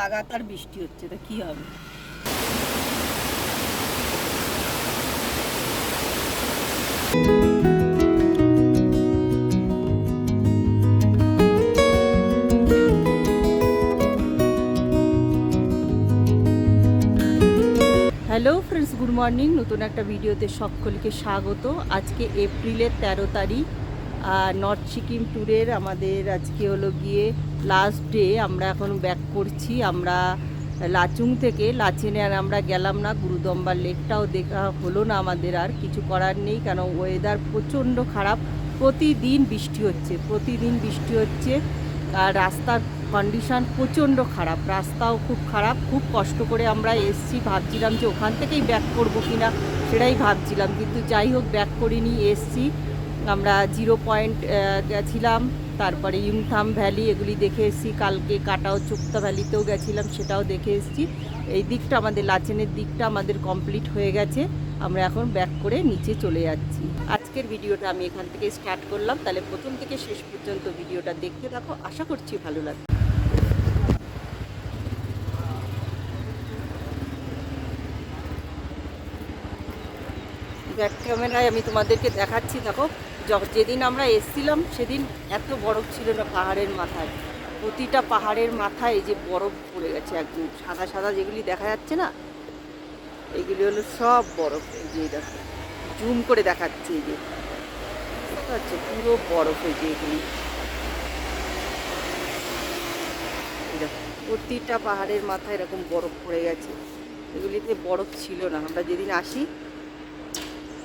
লাগাতার বৃষ্টি হচ্ছে, তা কি হবে? হ্যালো ফ্রেন্ডস গুড মর্নিং নতুন একটা ভিডিওতে সকলকে স্বাগত। আজকে এপ্রিলের তেরো তারিখ, আর নর্থ সিকিম ট্যুরের আমাদের আজকে হলো গিয়ে লাস্ট ডে আমরা এখন ব্যাক করছি। আমরা লাচুং থেকে লাচেনে আর আমরা গেলাম না, গুরুদম্বার লেকটাও দেখা হলো না আমাদের আর কিছু করার নেই, কেন ওয়েদার প্রচণ্ড খারাপ। প্রতিদিন বৃষ্টি হচ্ছে, প্রতিদিন বৃষ্টি হচ্ছে আর রাস্তার কন্ডিশন প্রচণ্ড খারাপ, রাস্তাও খুব খারাপ। খুব কষ্ট করে আমরা এসছি, ভাবছিলাম যে ওখান থেকেই ব্যাক করব কিনা, সেটাই ভাবছিলাম। কিন্তু যাই হোক ব্যাক করিনি, এসছি। আমরা জিরো পয়েন্ট গেছিলাম। তারপরে ইউমথাম ভ্যালি, এগুলি দেখে এসেছি। কালকে কাটাও চুক্তা ভ্যালিতেও গেছিলাম, সেটাও দেখে এসেছি। এই দিকটা আমাদের, লাচেনের দিকটা আমাদের কমপ্লিট হয়ে গেছে। আমরা এখন ব্যাক করে নিচে চলে যাচ্ছি। আজকের ভিডিওটা আমি এখান থেকে স্টার্ট করলাম। তাহলে প্রথম থেকে শেষ পর্যন্ত ভিডিওটা দেখতে থাকো। আশা করছি ভালো লাগবে। ব্যাক ক্যামেরায় আমি তোমাদেরকে দেখাচ্ছি, দেখো যেদিন আমরা এসছিলাম, সেদিন এত বরফ ছিল না পাহাড়ের মাথায়। প্রতিটা পাহাড়ের মাথায় যে বরফ পড়ে গেছে একদম, সাদা সাদা যেগুলি দেখা যাচ্ছে না, এগুলি হলো সব বরফ, এই যে দেখো, জুম করে দেখাচ্ছে এই যে। বুঝতে পারছ? পুরো বরফ এই যে এগুলি। প্রতিটা পাহাড়ের মাথায় এরকম বরফ পড়ে গেছে। এগুলিতে বরফ ছিল না। আমরা যেদিন আসি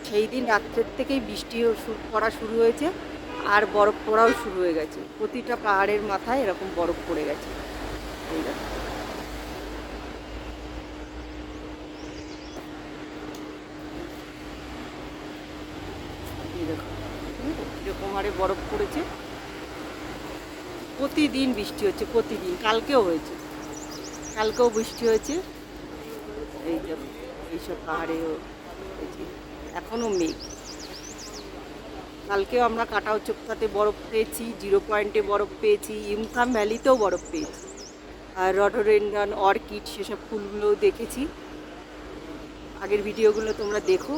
সেই দিন রাত্রের থেকেই বৃষ্টি পড়া শুরু হয়েছে আর বরফ পড়াও শুরু হয়ে গেছে। প্রতিটা পাহাড়ের মাথায় এরকম বরফ পড়ে গেছে। কীরকম হারে বরফ পড়েছে। প্রতিদিন বৃষ্টি হচ্ছে, প্রতিদিন। কালকেও হয়েছে। কালকেও বৃষ্টি হয়েছে। এই এইসব পাহাড়েও হয়েছে। এখনও মেঘ। কালকেও আমরা কাটাও চোখটাতে বরফ পেয়েছি, জিরো পয়েন্টে বরফ পেয়েছি ইমথাম ভ্যালিতেও বরফ পেয়েছি। আর রডোরেন্ডন, অর্কিড, সেসব ফুলগুলোও দেখেছি। আগের ভিডিওগুলো তোমরা দেখো,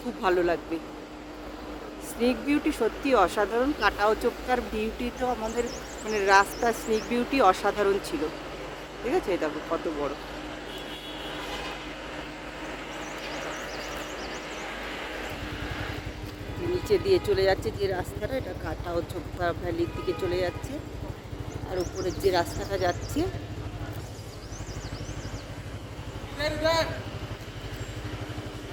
খুব ভালো লাগবে। স্নেক বিউটি সত্যি অসাধারণ কাটাও চোখটার বিউটি তো আমাদের মানে রাস্তা স্নেক বিউটি অসাধারণ ছিল। ঠিক আছে দেখো কত বড়। নিচে দিয়ে চলে যাচ্ছে, যে রাস্তাটা, এটা কাটা ও চোখা ভ্যালির দিকে চলে যাচ্ছে। আর উপরের যে রাস্তাটা যাচ্ছে,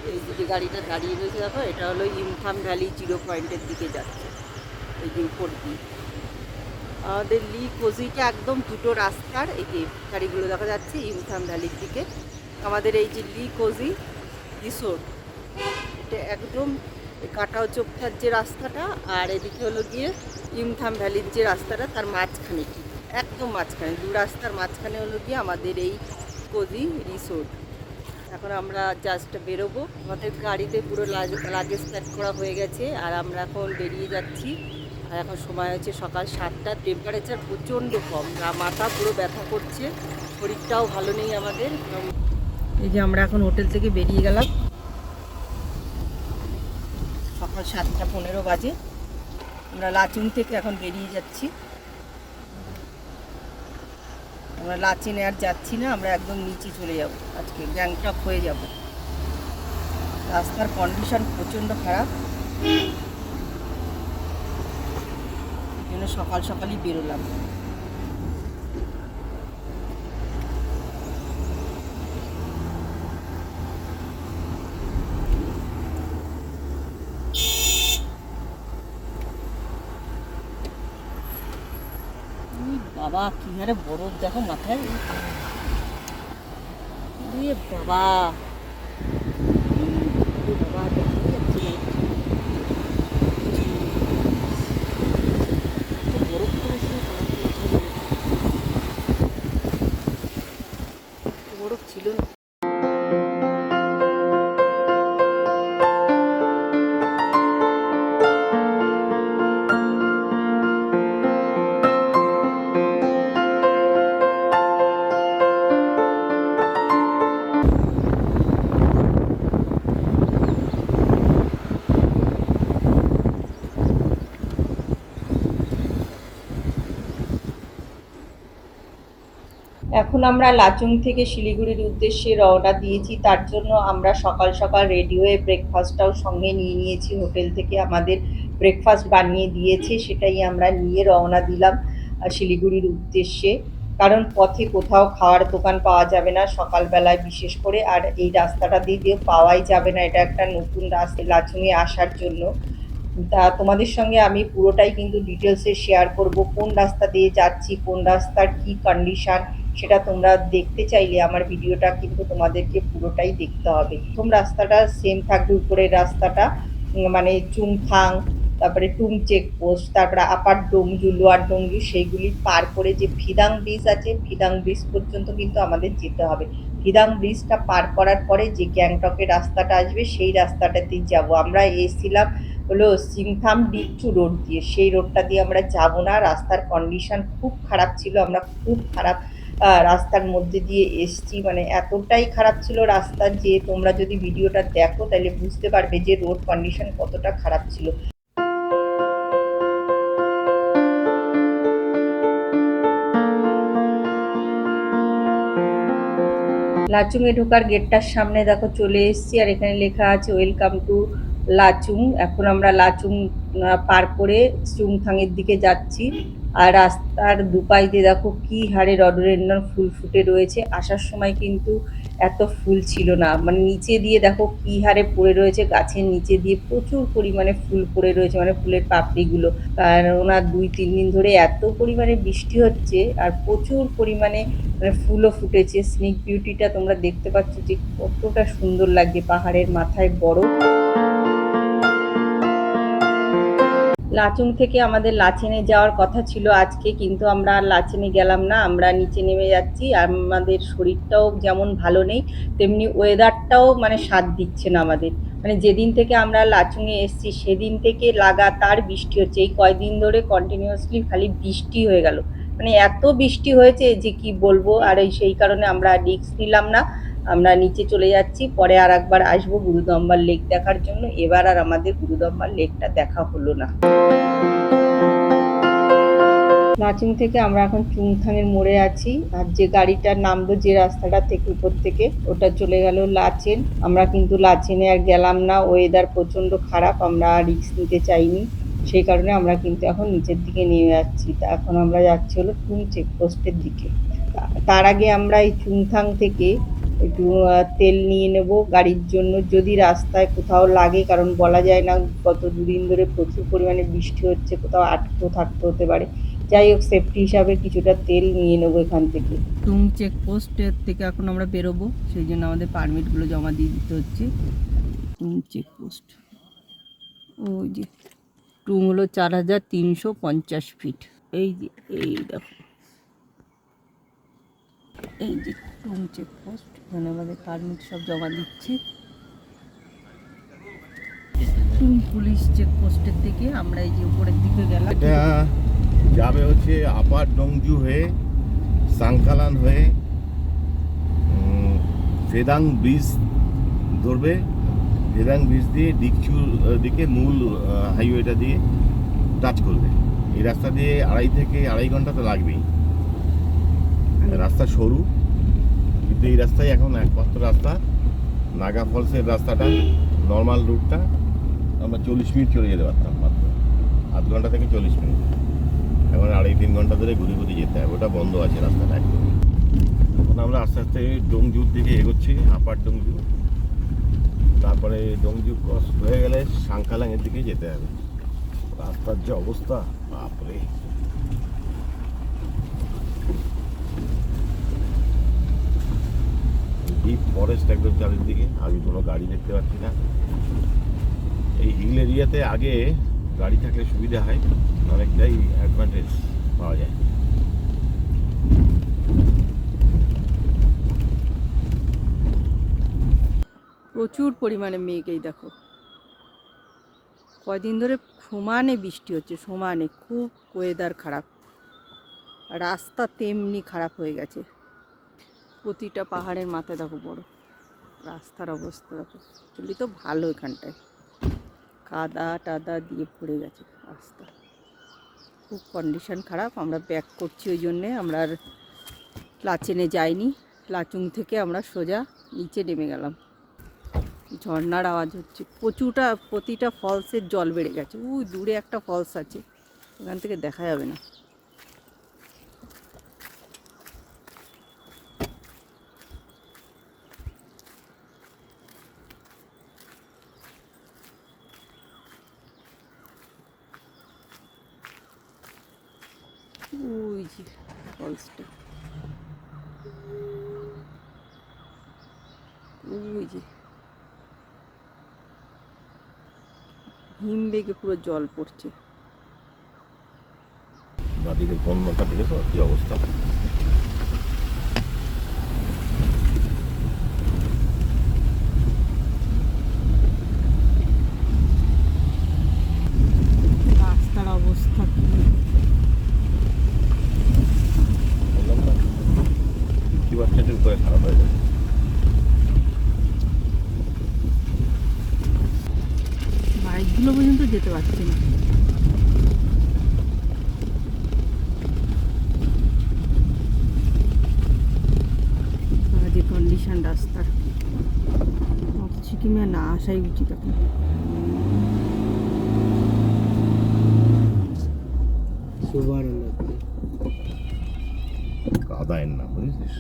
এই যে গাড়িটা দাঁড়িয়ে রয়েছে দেখো, এটা হলো ইমথাম ভ্যালি জিরো পয়েন্টের দিকে যাচ্ছে, এই যে উপর দিয়ে। আমাদের লি কোজিটা একদম দুটো রাস্তার, এই যে গাড়িগুলো দেখা যাচ্ছে ইমথাম ভ্যালির দিকে। আমাদের এই যে লি কোজি, রিসোর্ট, এটা একদম এই কাটাও চোপটার যে রাস্তাটা, আর এদিকে হলো গিয়ে ইমথাম ভ্যালির যে রাস্তাটা, তার মাঝখানে। ঠিক একদম মাঝখানে, দু রাস্তার মাঝখানে হলো গিয়ে আমাদের এই কোজি রিসোর্ট এখন আমরা জাস্ট বেরোবো। আমাদের গাড়িতে পুরো লাগেজ প্যাক করা হয়ে গেছে, আর আমরা এখন বেরিয়ে যাচ্ছি। আর এখন সময় হচ্ছে সকাল সাতটা। টেম্পারেচার প্রচণ্ড কম। মাথা পুরো ব্যথা করছে। শরীরটাও ভালো নেই আমাদের। এই যে আমরা এখন হোটেল থেকে বেরিয়ে গেলাম। সকাল সাতটা পনেরো বাজে। আমরা লাচুং থেকে এখন বেরিয়ে যাচ্ছি। আমরা লাচিনে আর যাচ্ছি না, আমরা একদম নিচে চলে যাব। আজকে গ্যাংটক হয়ে যাব। রাস্তার কন্ডিশন প্রচণ্ড খারাপ। জন্য সকাল সকালই বেরোলাম। বাবা কি হারে বরফ দেখো মাথায়। বাবা। এখন আমরা লাচুং থেকে শিলিগুড়ির উদ্দেশ্যে রওনা দিয়েছি, তার জন্য আমরা সকাল সকাল রেডি হয়ে ব্রেকফাস্টটাও সঙ্গে নিয়ে নিয়েছি। হোটেল থেকে আমাদের ব্রেকফাস্ট বানিয়ে দিয়েছে, সেটাই আমরা নিয়ে রওনা দিলাম শিলিগুড়ির উদ্দেশ্যে। কারণ পথে কোথাও খাওয়ার দোকান পাওয়া যাবে না সকালবেলায় বিশেষ করে, আর এই রাস্তাটা দিয়ে দিয়ে পাওয়াই যাবে না। এটা একটা নতুন রাস্তা লাচুংয়ে আসার জন্য। তা তোমাদের সঙ্গে আমি পুরোটাই কিন্তু ডিটেলসে শেয়ার করব। কোন রাস্তা দিয়ে যাচ্ছি, কোন রাস্তার কি কন্ডিশন সেটা তোমরা দেখতে চাইলে আমার ভিডিওটা কিন্তু তোমাদেরকে পুরোটাই দেখতে হবে। প্রথম রাস্তাটা সেম থাকবে, উপরের রাস্তাটা মানে চুংথাং তারপরে টুং চেকপোস্ট, তারপরে আপার ডোমজু লোয়ার ডোমজু সেইগুলি পার করে যে ফিদাং ব্রিজ আছে ফিদাং ব্রিজ পর্যন্ত কিন্তু আমাদের যেতে হবে। ফিদাং ব্রিজটা পার করার পরে যে গ্যাংটকের রাস্তাটা আসবে, সেই রাস্তাটাতেই যাব। আমরা এসেছিলাম হলো সিংথাম ডিকচু রোড দিয়ে। সেই রোডটা দিয়ে আমরা যাব না, রাস্তার কন্ডিশন খুব খারাপ ছিল, আমরা খুব খারাপ রাস্তার মধ্যে দিয়ে এসছি। মানে এতটাই খারাপ ছিল রাস্তা যে তোমরা যদি ভিডিওটা দেখো তাহলে বুঝতে পারবে যে রোড কন্ডিশন কতটা খারাপ ছিল। লাচুংয়ে ঢোকার গেটটার সামনে দেখো চলে এসেছি আর এখানে লেখা আছে ওয়েলকাম টু লাচুং। এখন আমরা লাচুং পার করে চুংথাংয়ের দিকে যাচ্ছি। আর রাস্তার দুপাই দিয়ে দেখো কি হারে রডোরেন্ডন ফুল ফুটে রয়েছে। আসার সময় কিন্তু এত ফুল ছিল না। মানে নিচে দিয়ে দেখো কি হারে পড়ে রয়েছে। গাছের নিচে দিয়ে প্রচুর পরিমাণে ফুল পড়ে রয়েছে মানে ফুলের পাপড়িগুলো। কেননা দুই, তিন দিন ধরে এত পরিমাণে বৃষ্টি হচ্ছে আর প্রচুর পরিমাণে মানে ফুলও ফুটেছে। স্নেক বিউটিটা তোমরা দেখতে পাচ্ছ যে কতটা সুন্দর লাগছে। পাহাড়ের মাথায় বরফ। লাচুং থেকে আমাদের লাচেনে যাওয়ার কথা ছিল আজকে, কিন্তু আমরা আর লাচেনে গেলাম না। আমরা নিচে নেমে যাচ্ছি। আমাদের শরীরটাও যেমন ভালো নেই, তেমনি ওয়েদারটাও মানে সাথ দিচ্ছে না আমাদের। মানে যেদিন থেকে আমরা লাচুংয়ে এসেছি, সেদিন থেকে লাগাতার বৃষ্টি হচ্ছে। এই কয়দিন ধরে কন্টিনিউয়াসলি খালি বৃষ্টি হয়ে গেল। মানে এত বৃষ্টি হয়েছে যে কি বলব? আর সেই কারণে আমরা রিস্ক নিলাম না। আমরা নিচে চলে যাচ্ছি, পরে আর একবার আসব গুরুদম্বার লেক দেখার জন্য। এবার আর আমাদের গুরুদম্বার লেকটা দেখা হলো না। নাচিং থেকে আমরা এখন চুংথাংয়ের মোড়ে আছি, আর যে গাড়িটা নামলো যে রাস্তাটা থেকে উপর থেকে, ওটা চলে গেল লাচেন। আমরা কিন্তু লাচেনে আর গেলাম না ওয়েদার প্রচণ্ড খারাপ, আমরা রিস্ক নিতে চাইনি। সেই কারণে আমরা কিন্তু এখন নিচের দিকে নেমে যাচ্ছি। তা এখন আমরা যাচ্ছি হলো টুং চেকপোস্টের দিকে। তার আগে আমরা এই চুংথাং থেকে একটু তেল নিয়ে নেব গাড়ির জন্য। যদি রাস্তায় কোথাও লাগে, কারণ বলা যায় না গত দুদিন ধরে প্রচুর পরিমাণে বৃষ্টি হচ্ছে, কোথাও আটকেও থাকতে হতে পারে। যাই হোক সেফটি হিসাবে কিছুটা তেল নিয়ে নেব এখান থেকে। টুং চেকপোস্টের থেকে এখন আমরা বেরোবো, সেই জন্য আমাদের পারমিটগুলো জমা দিয়ে দিতে হচ্ছে। টুং চেকপোস্ট ওই যে টুং হলো চার হাজার তিনশো পঞ্চাশ ফিট এই যে, এই দেখো। এই যে টুং চেকপোস্ট এখানে আমাদের পারমিট সব জমা দিচ্ছি। পুলিশ চেকপোস্টের থেকে আমরা এই যে উপরের দিকে গেলাম। এটা যাবে হচ্ছে আপার ডংজু হয়ে সাংকালান হয়ে ফেদাং ব্রিজ ধরবে। ফেদাং ব্রিজ দিয়ে ডিকচুর দিকে মূল হাইওয়েটা দিয়ে টাচ করবে। এই রাস্তা দিয়ে আড়াই থেকে আড়াই ঘণ্টা তো লাগবেই। রাস্তা সরু, কিন্তু এই রাস্তায় এখন একমাত্র রাস্তা। নাগা ফলসের রাস্তাটা নর্মাল রুটটা আমরা চল্লিশ মিনিট চলে যেতে পারতাম মাত্র। আধ ঘণ্টা থেকে চল্লিশ মিনিট। এখন আড়াই, তিন ঘণ্টা ধরে ঘুরে ঘুরে যেতে হবে, ওটা বন্ধ আছে রাস্তাটা একদম। এখন আমরা আস্তে আস্তে ডোংজুর দিকে এগোচ্ছি, আপার ডোংজু তারপরে ডোংজু ক্রস হয়ে গেলে সাংকালাংয়ের দিকে যেতে হবে। রাস্তার যে অবস্থা, বাপরে। ডিপ ফরেস্ট একদম চারিদিকে। আমি কোনো গাড়ি দেখতে পাচ্ছি না। এই হিল এরিয়াতে আগে গাড়ি থাকলে সুবিধা হয়, অনেকটাই অ্যাডভান্টেজ পাওয়া যায়। প্রচুর পরিমাণে মেঘ এই দেখো। কয়দিন ধরে সমানে বৃষ্টি হচ্ছে, সমানে। খুব ওয়েদার খারাপ। রাস্তা তেমনি খারাপ হয়ে গেছে। প্রতিটা পাহাড়ের মাথায় দেখো বড়। রাস্তার অবস্থা দেখো। চলি তো ভালো এখানটায়। কাদা টাদা দিয়ে পড়ে গেছে রাস্তা। খুব কন্ডিশন খারাপ। আমরা ব্যাক করছি ওই জন্যে। আমরা আর লাচেনে যাইনি। লাচুং থেকে আমরা সোজা নিচে নেমে গেলাম। ঝর্নার আওয়াজ হচ্ছে। প্রচুরটা, প্রতিটা ফলসের জল বেড়ে গেছে। উই, দূরে একটা ফলস আছে। ওখান থেকে দেখা যাবে না ওই যে ফলসটা ওই যে। হিম বেগে পুরো জল পড়ছে। বাদিকে বন্যটা দেখেছ কি অবস্থা রাস্তার অবস্থা কি বললাম না কি উপরে খারাপ হয়ে বাইকগুলো পর্যন্ত যেতে পারছে না। যে কন্ডিশন রাস্তার। সিকিমে না আসাই উচিত এখন। কাদায়ের না বুঝেছিস?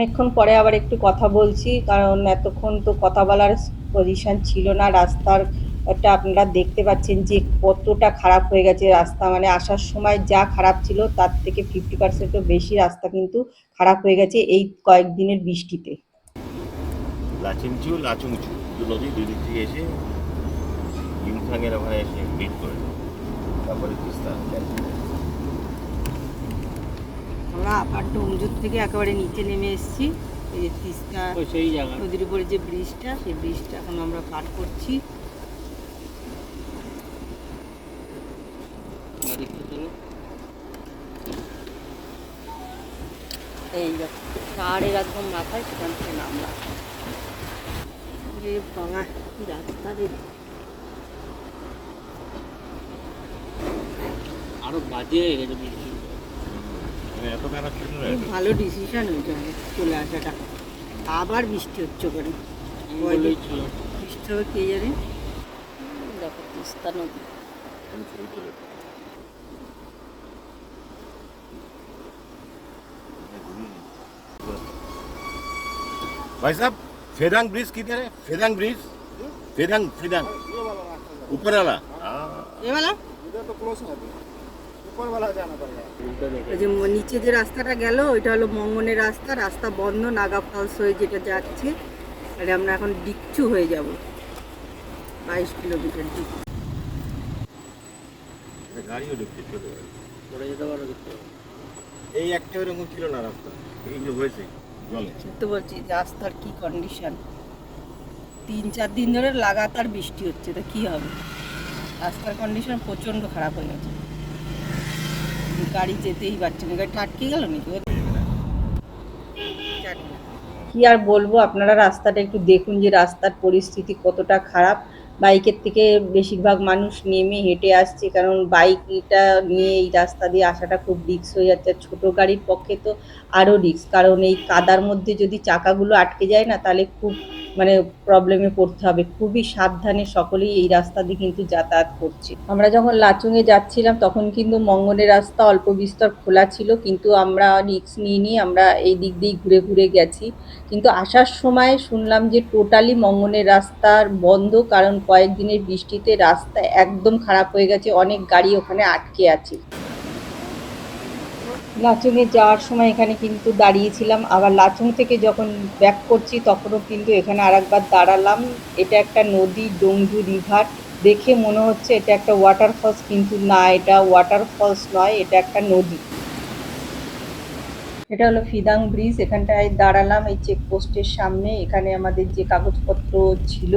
অনেকক্ষণ পরে আবার একটু কথা বলছি, কারণ এতক্ষণ তো কথা বলার পজিশন ছিল না। রাস্তার একটা আপনারা দেখতে পাচ্ছেন যে কতটা খারাপ হয়ে গেছে রাস্তা। মানে আসার সময় যা খারাপ ছিল তার থেকে ফিফটি পার্সেন্টও বেশি রাস্তা কিন্তু খারাপ হয়ে গেছে এই কয়েকদিনের বৃষ্টিতে। লাচিনচু লাচুংচু দু নদী দুই দিক থেকে এসে ওখানে এসে মিট করে। তারপরে তিস্তা। আমরা আপার ডোমজুর থেকে একেবারে নিচে নেমে এসেছি। এই যে তিস্তা ওই সেই জায়গা। নদীর উপরে যে ব্রিজটা সেই ব্রিজটা এখন আমরা পার করছি। এই পাহাড়ের একদম মাথায় সেখান থেকে নামলাম। কি রাস্তা আরও বাজে হয়ে গেছে বৃষ্টি মানে এত খারাপ ছিল না খুব ভালো ডিসিশন হয়েছে আমাদের চলে আসাটা আবার বৃষ্টি হচ্ছে ওখানে আমি বলেই ছিল বৃষ্টি হবে কে জানে দেখো তিস্তা নদী আমি ছবি তুলে भाई साहब फेदांग ब्रिज किधर है फेदांग ब्रिज फेदांग फेदांग ऊपर वाला हाँ এবেলা উল্টো দেখে ওই যে নিচে যে রাস্তাটা গেল ওইটা হলো মঙ্গনের রাস্তা রাস্তা বন্ধ নাগা ফলস হয়ে যেটা যাচ্ছে। তাহলে আমরা এখন ডিকচু হয়ে যাব। বাইশ কিলোমিটার ডিকচু। গাড়িও ঢুকছে চলে পড়ে যেতে পারো এই একটা এরকম ছিল না রাস্তা। এই হয়েছে তো বলছি রাস্তার কি কন্ডিশন তিন চার দিন ধরে লাগাতার বৃষ্টি হচ্ছে তা কি হবে? রাস্তার কন্ডিশন প্রচণ্ড খারাপ হয়ে গেছে। গাড়ি যেতেই না। গাড়ি গেল নাকি? কি আর বলব, আপনারা রাস্তাটা একটু দেখুন যে রাস্তার পরিস্থিতি কতটা খারাপ। বাইকের থেকে বেশিরভাগ মানুষ নেমে হেঁটে আসছে, কারণ বাইকটা নিয়ে এই রাস্তা দিয়ে আসাটা খুব রিস্ক হয়ে যাচ্ছে। ছোটো গাড়ির পক্ষে তো আরও রিস্ক, কারণ এই কাদার মধ্যে যদি চাকাগুলো আটকে যায় না, তাহলে খুব মানে প্রবলেমে পড়তে হবে। খুবই সাবধানে সকলেই এই রাস্তা দিয়ে কিন্তু যাতায়াত করছে। আমরা যখন লাচুংয়ে যাচ্ছিলাম, তখন কিন্তু মঙ্গনের রাস্তা অল্প বিস্তর খোলা ছিল, কিন্তু আমরা রিক্স নিয়ে নিয়ে আমরা এই দিক দিয়েই ঘুরে ঘুরে গেছি। কিন্তু আসার সময় শুনলাম যে টোটালি মঙ্গনের রাস্তার বন্ধ, কারণ কয়েকদিনের বৃষ্টিতে রাস্তা একদম খারাপ হয়ে গেছে, অনেক গাড়ি ওখানে আটকে আছে। লাচুংয়ে যাওয়ার সময় এখানে কিন্তু দাঁড়িয়েছিলাম। আবার লাচুং থেকে যখন ব্যাক করছি, তখনও কিন্তু এখানে আরেকবার দাঁড়ালাম। এটা একটা নদী, ডোংজু রিভার। দেখে মনে হচ্ছে এটা একটা ওয়াটার ফলস কিন্তু না, এটা ওয়াটার ফলস নয়, এটা একটা নদী। এটা হলো ফিদাং ব্রিজ। এখানটায় দাঁড়ালাম, এই চেকপোস্টের সামনে। এখানে আমাদের যে কাগজপত্র ছিল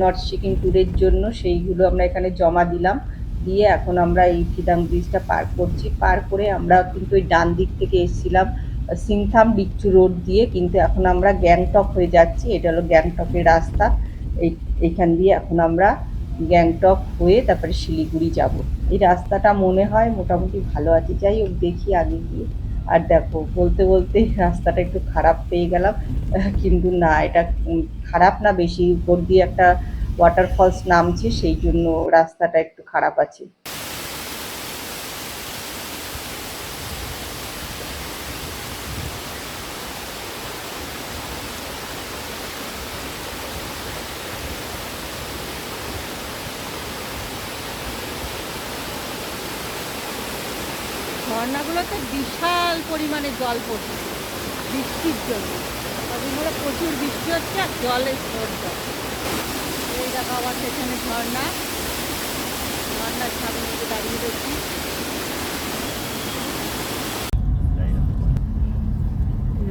নর্থ সিকিম ট্যুরের জন্য, সেইগুলো আমরা এখানে জমা দিলাম। দিয়ে এখন আমরা এই ফিদাং ব্রিজটা পার করছি। পার করে আমরা কিন্তু ওই ডান দিক থেকে এসেছিলাম সিংথাম বিচ্চু রোড দিয়ে। কিন্তু এখন আমরা গ্যাংটক হয়ে যাচ্ছি। এটা হলো গ্যাংটকের রাস্তা। এই, এইখান দিয়ে এখন আমরা গ্যাংটক হয়ে তারপরে শিলিগুড়ি যাব। এই রাস্তাটা মনে হয় মোটামুটি ভালো আছে। যাই হোক, দেখি আগে গিয়ে। আর দেখো, বলতে বলতে রাস্তাটা একটু খারাপ পেয়ে গেলাম। কিন্তু না, এটা খারাপ না, বেশি উপর দিয়ে একটা ওয়াটারফলস নামছে, সেই জন্য রাস্তাটা একটু খারাপ আছে ঝর্ণাগুলোতে বিশাল পরিমাণে জল পড়ছে, বৃষ্টির জন্য প্রচুর বৃষ্টি হচ্ছে আর জলের স্রোত যাচ্ছে। ঝর্ণা। ঝর্ণার সামনে দাঁড়িয়ে রয়েছি।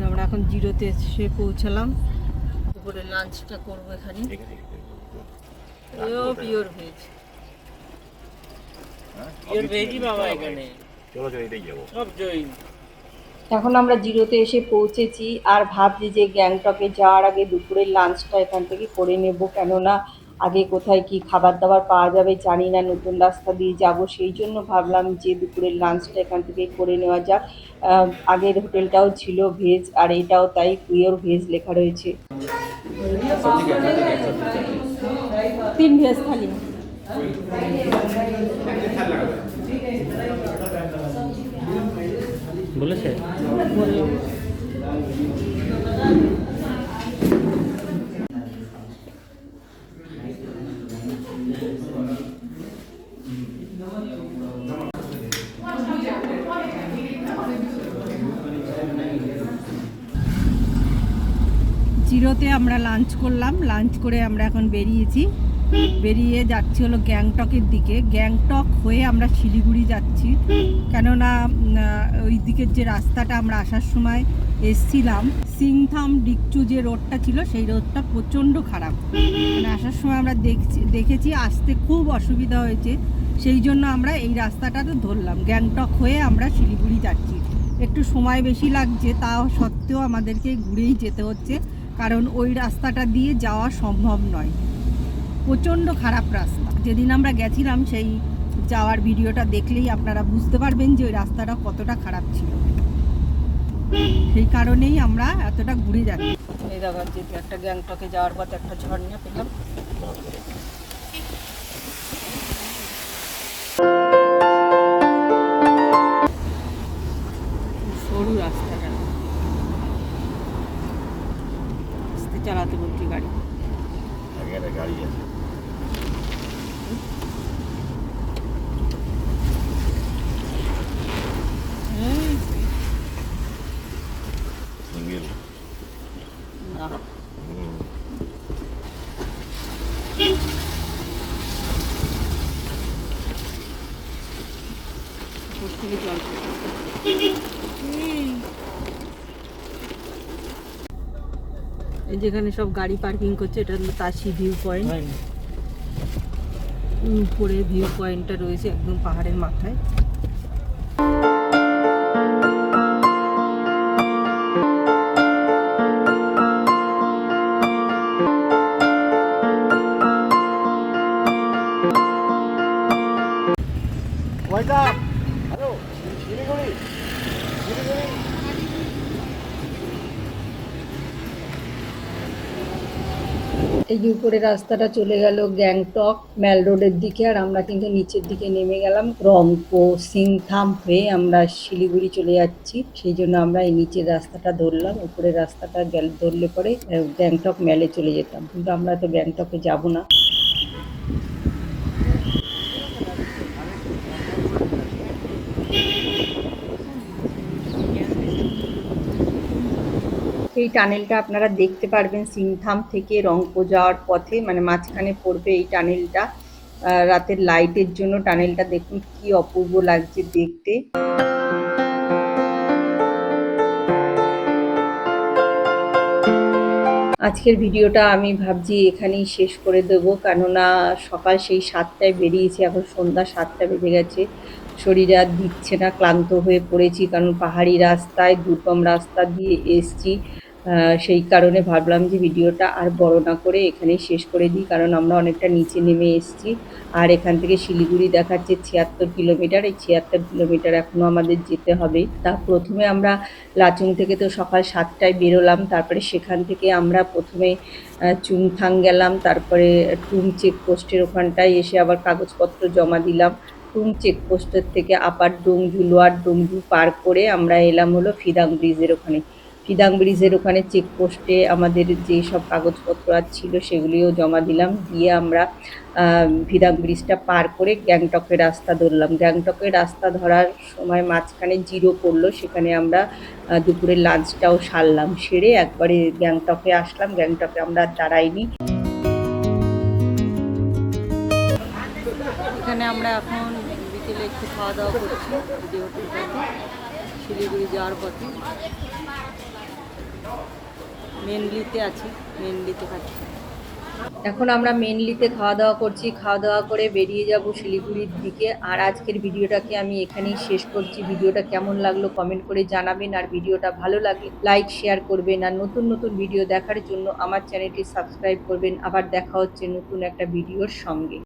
আমরা এখন জিরোতে এসে পৌঁছালাম। দুপুরে লাঞ্চটা করব এখানে। পিওর ভেজ পিওর ভেজই বাবা এখানে। সব জৈন এখন আমরা জিরোতে এসে পৌঁছেছি আর ভাবছি যে গ্যাংটকে যাওয়ার আগে দুপুরের লাঞ্চটা এখান থেকে করে নেব। কেননা আগে কোথায় কি খাবার দাবার পাওয়া যাবে জানি না নতুন রাস্তা দিয়ে যাব সেই জন্য ভাবলাম যে দুপুরের লাঞ্চটা এখান থেকে করে নেওয়া যাক। আগের হোটেলটাও ছিল ভেজ আর এটাও তাই পিওর ভেজ লেখা রয়েছে। তিন ভেজ থালি। বলেছে? জিরোতে আমরা লাঞ্চ করলাম। লাঞ্চ করে আমরা এখন বেরিয়েছি। বেরিয়ে যাচ্ছি হলো গ্যাংটকের দিকে। গ্যাংটক হয়ে আমরা শিলিগুড়ি যাচ্ছি। কেননা ওই দিকের যে রাস্তাটা আমরা আসার সময় এসছিলাম, সিংথাম ডিকচু যে রোডটা ছিল, সেই রোডটা প্রচণ্ড খারাপ। মানে আসার সময় আমরা দেখছি, দেখেছি, আসতে খুব অসুবিধা হয়েছে। সেই জন্য আমরা এই রাস্তাটাতে ধরলাম। গ্যাংটক হয়ে আমরা শিলিগুড়ি যাচ্ছি। একটু সময় বেশি লাগছে, তাও সত্ত্বেও আমাদেরকে ঘুরেই যেতে হচ্ছে। কারণ ওই রাস্তাটা দিয়ে যাওয়া সম্ভব নয়। প্রচণ্ড খারাপ রাস্তা। যেদিন আমরা গেছিলাম, সেই যাওয়ার ভিডিওটা দেখলেই আপনারা বুঝতে পারবেন যে ওই রাস্তাটা কতটা খারাপ ছিল। সেই কারণেই আমরা এতটা ঘুরে যাচ্ছি। এই একটা গ্যাংটকে যাওয়ার পথে একটা ঝর্ণা পেলাম। যেখানে সব গাড়ি পার্কিং করছে এটা হলো তাসি ভিউ পয়েন্ট। উপরে ভিউ পয়েন্টটা রয়েছে একদম পাহাড়ের মাথায়। এই উপরে রাস্তাটা চলে গেল গ্যাংটক ম্যাল রোডের দিকে, আর আমরা কিন্তু নিচের দিকে নেমে গেলাম রংপো সিংথাম হয়ে আমরা শিলিগুড়ি চলে যাচ্ছি। সেই জন্য আমরা এই নিচের রাস্তাটা ধরলাম উপরের রাস্তাটা ধরলে পরে গ্যাংটক ম্যালে চলে যেতাম। কিন্তু আমরা তো গ্যাংটকে যাব না। এই টানেলটা আপনারা দেখতে পারবেন সিংথাম থেকে রংপো যাওয়ার পথে মানে মাঝখানে পড়বে এই টানেলটা। রাতের লাইটের জন্য টানেলটা দেখুন, কি অপূর্ব লাগছে দেখতে। আজকের ভিডিওটা আমি ভাবছি এখানেই শেষ করে দেবো, কেননা সকাল সেই সাতটায় বেরিয়েছি, এখন সন্ধ্যা সাতটা বেজে গেছে। শরীরে আর দিচ্ছে না, ক্লান্ত হয়ে পড়েছি, কারণ পাহাড়ি রাস্তায়, দুর্গম রাস্তা দিয়ে এসছি। সেই কারণে ভাবলাম যে ভিডিওটা আর বড় না করে এখানেই শেষ করে দিই, কারণ আমরা অনেকটা নিচে নেমে এসেছি। আর এখান থেকে শিলিগুড়ি দেখাচ্ছে ছিয়াত্তর কিলোমিটার, এই ছিয়াত্তর কিলোমিটার এখনও আমাদের যেতে হবে। তা প্রথমে আমরা লাচুং থেকে তো সকাল সাতটায় বেরোলাম, তারপরে সেখান থেকে আমরা প্রথমে চুংথাং গেলাম, তারপরে টুং চেকপোস্টের ওখানটায় এসে আবার কাগজপত্র জমা দিলাম। টুং চেকপোস্টের থেকে আপার ডোংজু, লোয়ার ডোংজু পার করে আমরা এলাম হলো ফিদাং ব্রিজের ওখানে। ফিদাং ব্রিজের ওখানে চেকপোস্টে আমাদের যে সব কাগজপত্র আর ছিল সেগুলিও জমা দিলাম। দিয়ে আমরা ফিদাং ব্রিজটা পার করে গ্যাংটকের রাস্তা ধরলাম। গ্যাংটকের রাস্তা ধরার সময় মাঝখানে জিরো পড়ল। সেখানে আমরা দুপুরের লাঞ্চটাও সারলাম, সেরে একবারে গ্যাংটকে আসলাম। গ্যাংটকে আমরা দাঁড়াইনি। এখানে আমরা এখন বিকেলে একটু খাওয়া দাওয়া করছি। শিলিগুড়ি যাওয়ার পথে। মেনলিতে আছি, মেনলিতে খাচ্ছি এখন আমরা মেনলিতে খাওয়া দাওয়া করছি, খাওয়া দাওয়া করে বেরিয়ে যাব শিলিগুড়ির দিকে। আর আজকের ভিডিওটাকে আমি এখানেই শেষ করছি। ভিডিওটা কেমন লাগল কমেন্ট করে জানাবেন। আর ভিডিওটা ভালো লাগলে লাইক শেয়ার করবেন। আর নতুন নতুন ভিডিও দেখার জন্য আমার চ্যানেলটি সাবস্ক্রাইব করবেন। আবার দেখা হচ্ছে নতুন একটা ভিডিওর সঙ্গে।